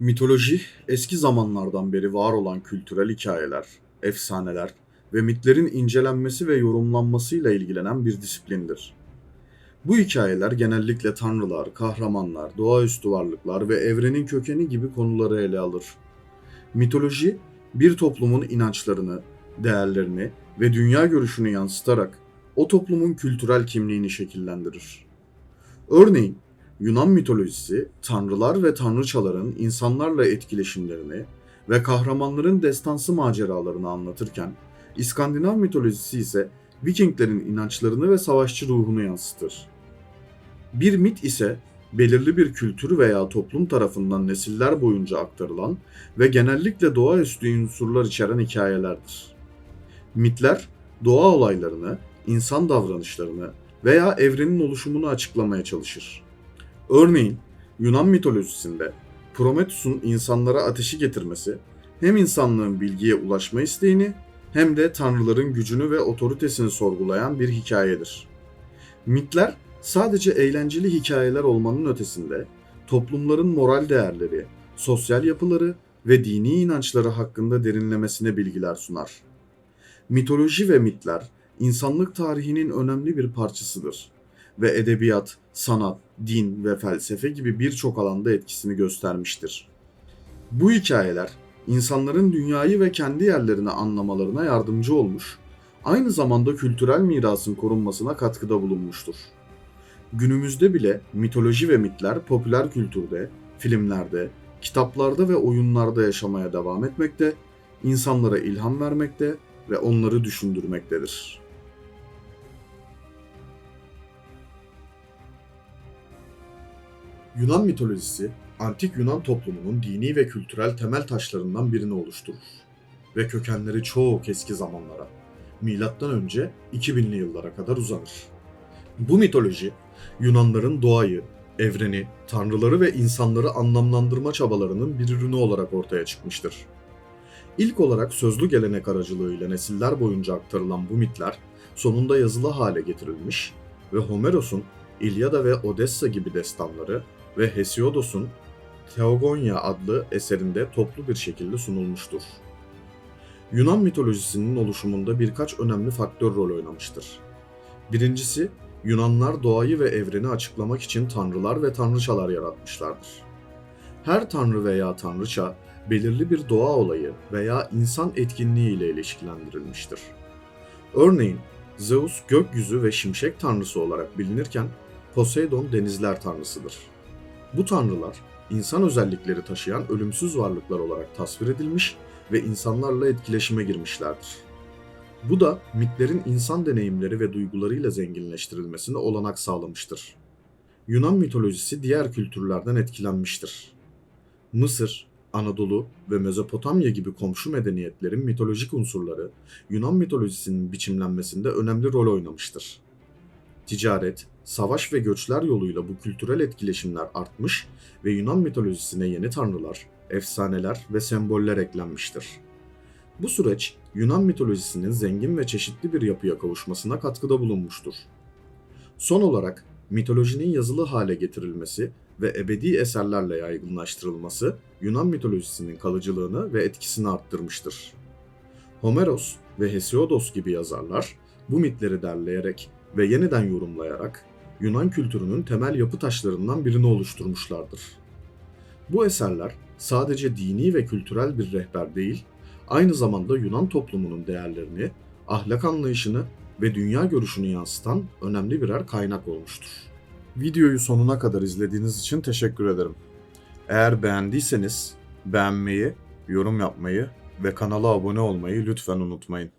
Mitoloji, eski zamanlardan beri var olan kültürel hikayeler, efsaneler ve mitlerin incelenmesi ve yorumlanmasıyla ilgilenen bir disiplindir. Bu hikayeler genellikle tanrılar, kahramanlar, doğaüstü varlıklar ve evrenin kökeni gibi konuları ele alır. Mitoloji, bir toplumun inançlarını, değerlerini ve dünya görüşünü yansıtarak o toplumun kültürel kimliğini şekillendirir. Örneğin Yunan mitolojisi tanrılar ve tanrıçaların insanlarla etkileşimlerini ve kahramanların destansı maceralarını anlatırken İskandinav mitolojisi ise Vikinglerin inançlarını ve savaşçı ruhunu yansıtır. Bir mit ise belirli bir kültür veya toplum tarafından nesiller boyunca aktarılan ve genellikle doğaüstü unsurlar içeren hikayelerdir. Mitler doğa olaylarını, insan davranışlarını veya evrenin oluşumunu açıklamaya çalışır. Örneğin Yunan mitolojisinde Prometheus'un insanlara ateşi getirmesi hem insanlığın bilgiye ulaşma isteğini hem de tanrıların gücünü ve otoritesini sorgulayan bir hikayedir. Mitler sadece eğlenceli hikayeler olmanın ötesinde toplumların moral değerleri, sosyal yapıları ve dini inançları hakkında derinlemesine bilgiler sunar. Mitoloji ve mitler insanlık tarihinin önemli bir parçasıdır ve edebiyat, sanat, din ve felsefe gibi birçok alanda etkisini göstermiştir. Bu hikayeler insanların dünyayı ve kendi yerlerini anlamalarına yardımcı olmuş, aynı zamanda kültürel mirasın korunmasına katkıda bulunmuştur. Günümüzde bile mitoloji ve mitler popüler kültürde, filmlerde, kitaplarda ve oyunlarda yaşamaya devam etmekte, insanlara ilham vermekte ve onları düşündürmektedir. Yunan mitolojisi, antik Yunan toplumunun dini ve kültürel temel taşlarından birini oluşturur ve kökenleri çok eski zamanlara, milattan önce 2000'li yıllara kadar uzanır. Bu mitoloji, Yunanların doğayı, evreni, tanrıları ve insanları anlamlandırma çabalarının bir ürünü olarak ortaya çıkmıştır. İlk olarak sözlü gelenek aracılığıyla nesiller boyunca aktarılan bu mitler sonunda yazılı hale getirilmiş ve Homeros'un İlyada ve Odessa gibi destanları ve Hesiodos'un Theogonia adlı eserinde toplu bir şekilde sunulmuştur. Yunan mitolojisinin oluşumunda birkaç önemli faktör rol oynamıştır. Birincisi, Yunanlar doğayı ve evreni açıklamak için tanrılar ve tanrıçalar yaratmışlardır. Her tanrı veya tanrıça belirli bir doğa olayı veya insan etkinliği ile ilişkilendirilmiştir. Örneğin Zeus gökyüzü ve şimşek tanrısı olarak bilinirken Poseidon denizler tanrısıdır. Bu tanrılar insan özellikleri taşıyan ölümsüz varlıklar olarak tasvir edilmiş ve insanlarla etkileşime girmişlerdir. Bu da mitlerin insan deneyimleri ve duygularıyla zenginleştirilmesine olanak sağlamıştır. Yunan mitolojisi diğer kültürlerden etkilenmiştir. Mısır, Anadolu ve Mezopotamya gibi komşu medeniyetlerin mitolojik unsurları Yunan mitolojisinin biçimlenmesinde önemli rol oynamıştır. Ticaret, savaş ve göçler yoluyla bu kültürel etkileşimler artmış ve Yunan mitolojisine yeni tanrılar, efsaneler ve semboller eklenmiştir. Bu süreç Yunan mitolojisinin zengin ve çeşitli bir yapıya kavuşmasına katkıda bulunmuştur. Son olarak mitolojinin yazılı hale getirilmesi ve ebedi eserlerle yaygınlaştırılması Yunan mitolojisinin kalıcılığını ve etkisini arttırmıştır. Homeros ve Hesiodos gibi yazarlar bu mitleri derleyerek ve yeniden yorumlayarak Yunan kültürünün temel yapı taşlarından birini oluşturmuşlardır. Bu eserler sadece dini ve kültürel bir rehber değil, aynı zamanda Yunan toplumunun değerlerini, ahlak anlayışını ve dünya görüşünü yansıtan önemli birer kaynak olmuştur. Videoyu sonuna kadar izlediğiniz için teşekkür ederim. Eğer beğendiyseniz beğenmeyi, yorum yapmayı ve kanala abone olmayı lütfen unutmayın.